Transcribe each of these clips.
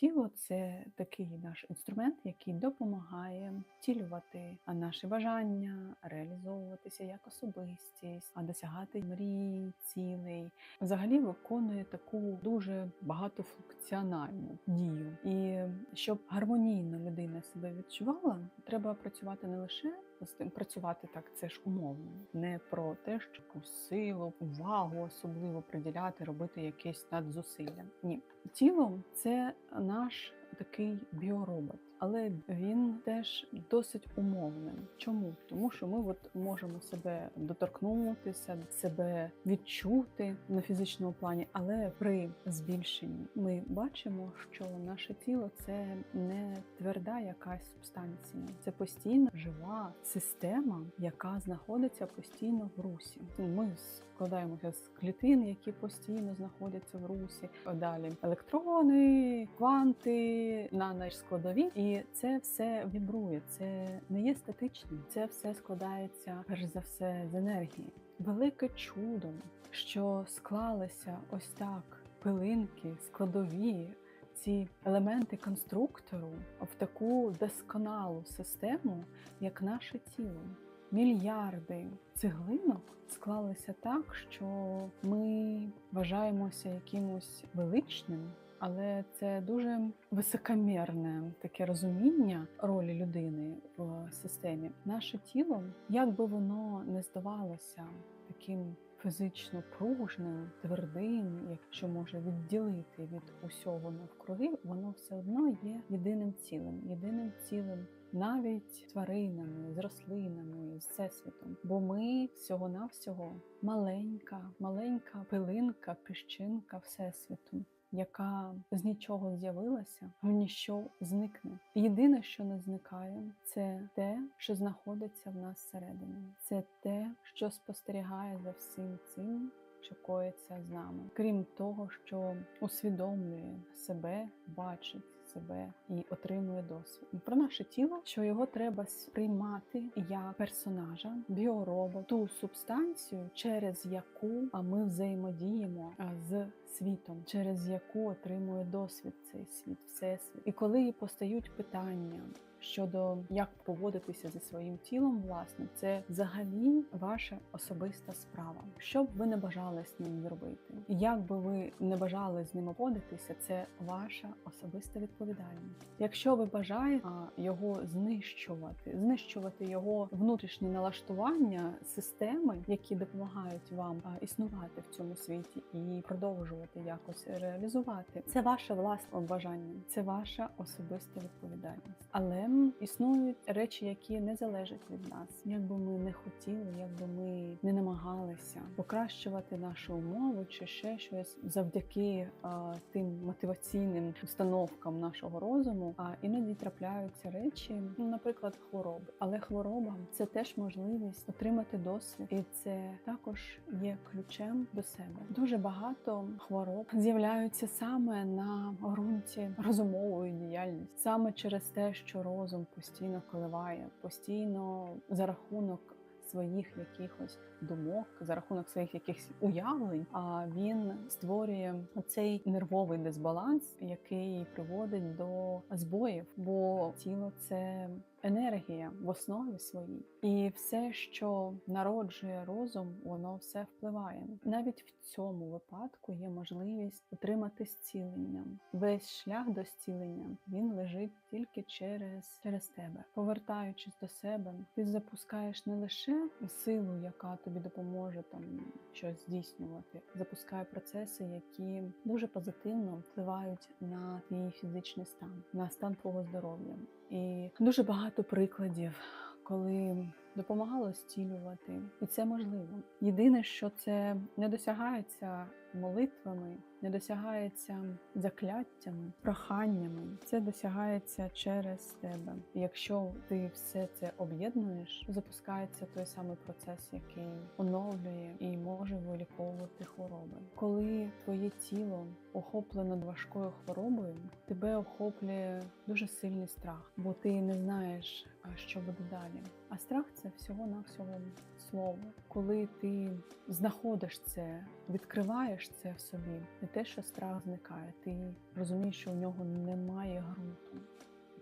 Тіло це такий наш інструмент, який допомагає втілювати наші бажання, реалізовуватися як особистість, а досягати мрій, цілей. Взагалі виконує таку дуже багатофункціональну дію. І щоб гармонійно людина себе відчувала, треба працювати не лише з тим працювати так, це ж умовно, не про те, що силу, увагу особливо приділяти, робити якесь надзусилля. Ні, тіло це наш такий біоробот, але він теж досить умовний. Чому? Тому що ми от можемо себе доторкнутися, себе відчути на фізичному плані, але при збільшенні ми бачимо, що наше тіло це не тверда якась субстанція, це постійно жива система, яка знаходиться постійно в русі. Ми складаємося з клітин, які постійно знаходяться в русі. Далі електрони, кванти, наноскладові, і це все вібрує. Це не є статичним. Це все складається перш за все з енергії. Велике чудо, що склалися ось так пилинки, складові. Ці елементи конструктору в таку досконалу систему, як наше тіло. Мільярди цеглинок склалися так, що ми вважаємося якимось величним, але це дуже високомірне таке розуміння ролі людини в системі. Наше тіло, як би воно не здавалося таким фізично пружним, твердим, якщо може відділити від усього навкруги, воно все одно є єдиним цілим, єдиним цілим навіть тваринами, з рослинами, з всесвітом. Бо ми всього-навсього маленька, маленька пилинка, піщинка всесвіту. Яка з нічого з'явилася, в ніщо зникне. Єдине, що не зникає, це те, що знаходиться в нас всередині. Це те, що спостерігає за всім цим, що коїться з нами. Крім того, що усвідомлює себе, бачить себе і отримує досвід. Про наше тіло, що його треба сприймати як персонажа, біоробот, ту субстанцію, через яку ми взаємодіємо з світом, через яку отримує досвід цей світ, всесвіт. І коли постають питання. Щодо як поводитися зі своїм тілом, власне, це взагалі ваша особиста справа. Що б ви не бажали з ним зробити, як би ви не бажали з ним обходитися, це ваша особиста відповідальність. Якщо ви бажаєте його знищувати, знищувати його внутрішнє налаштування системи, які допомагають вам існувати в цьому світі і продовжувати якось реалізувати, це ваше власне бажання, це ваша особиста відповідальність. Але існують речі, які не залежать від нас. Як би ми не хотіли, як би ми не намагалися покращувати нашу умову чи ще щось завдяки а, тим мотиваційним установкам нашого розуму. А іноді трапляються речі, ну, наприклад, хвороби. Але хвороба це теж можливість отримати досвід, і це також є ключем до себе. Дуже багато хвороб з'являються саме на ґрунті розумової діяльності, саме через те, що розум постійно коливає, постійно за рахунок своїх якихось думок, за рахунок своїх якихось уявлень, а він створює цей нервовий дисбаланс, який приводить до збоїв, бо тіло це. Енергія в основі своїй, і все, що народжує розум, воно все впливає. Навіть в цьому випадку є можливість отримати зцілення. Весь шлях до зцілення він лежить тільки через, через тебе. Повертаючись до себе, ти запускаєш не лише силу, яка тобі допоможе там щось здійснювати, запускає процеси, які дуже позитивно впливають на твій фізичний стан, на стан твого здоров'я. І дуже багато прикладів, коли допомагало стілювати, і це можливо. Єдине, що це не досягається молитвами, не досягається закляттями, проханнями. Це досягається через тебе. Якщо ти все це об'єднуєш, запускається той самий процес, який оновлює і може виліковувати хвороби. Коли твоє тіло охоплено важкою хворобою, тебе охоплює дуже сильний страх, бо ти не знаєш, що буде далі. А страх це всього-навсього слово. Коли ти знаходиш це, відкриваєш це в собі, те, що страх зникає, ти розумієш, що у нього немає ґрунту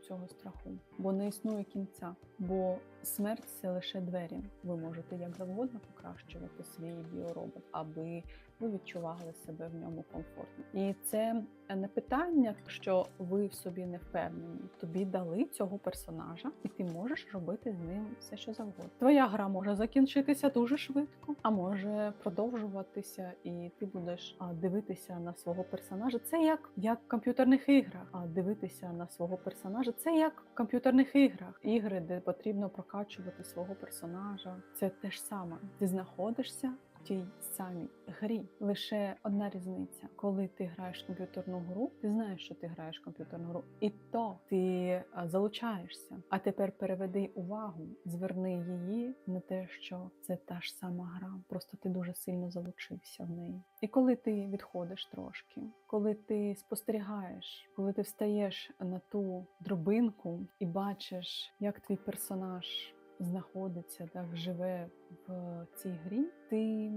цього страху, бо не існує кінця. Бо смерть це лише двері. Ви можете як завгодно покращувати свій біоробот, аби ви відчували себе в ньому комфортно. І це не питання, що ви в собі не впевнені. Тобі дали цього персонажа, і ти можеш робити з ним все, що завгодно. Твоя гра може закінчитися дуже швидко, а може продовжуватися, і ти будеш дивитися на свого персонажа. Це як, як в комп'ютерних іграх. А дивитися на свого персонажа це як в комп'ютерних іграх. Ігри, де потрібно прокачувати свого персонажа. Це те ж саме. Ти знаходишся тій самій грі. Лише одна різниця. Коли ти граєш в комп'ютерну гру, ти знаєш, що ти граєш в комп'ютерну гру, і то ти залучаєшся. А тепер переведи увагу, зверни її на те, що це та ж сама гра. Просто ти дуже сильно залучився в неї. І коли ти відходиш трошки, коли ти спостерігаєш, коли ти встаєш на ту дробинку і бачиш, як твій персонаж знаходиться, так живе в цій грі, ти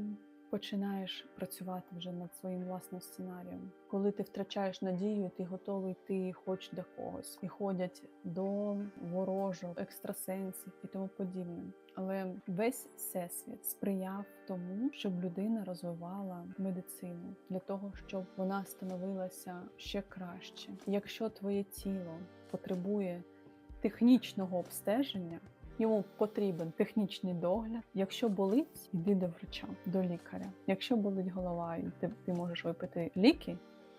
починаєш працювати вже над своїм власним сценарієм. Коли ти втрачаєш надію, ти готовий йти хоч до когось і ходять до ворожок, екстрасенсів і тому подібне. Але весь всесвіт сприяв тому, щоб людина розвивала медицину для того, щоб вона становилася ще краще. Якщо твоє тіло потребує технічного обстеження, йому потрібен технічний догляд. Якщо болить, йди до врача, до лікаря. Якщо болить голова, і ти, ти можеш випити ліки.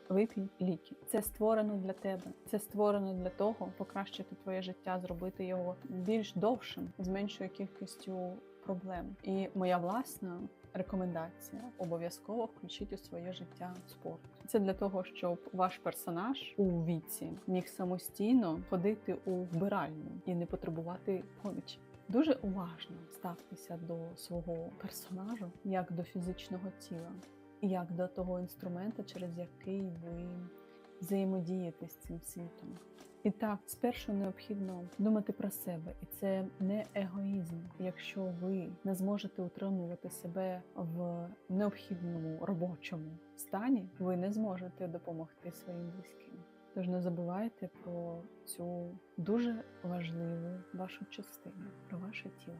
Випій ліки. Це створено для тебе. Це створено для того, покращити твоє життя, зробити його більш довшим, з меншою кількістю проблем. І моя власна рекомендація обов'язково включіть у своє життя спорт. Це для того, щоб ваш персонаж у віці міг самостійно ходити у вбиральню і не потребувати помічі. Дуже уважно ставтеся до свого персонажу як до фізичного тіла, як до того інструмента, через який ви взаємодієте з цим світом. І так, спершу необхідно думати про себе, і це не егоїзм. Якщо ви не зможете утримувати себе в необхідному робочому стані, ви не зможете допомогти своїм близьким. Тож не забувайте про цю дуже важливу вашу частину, про ваше тіло.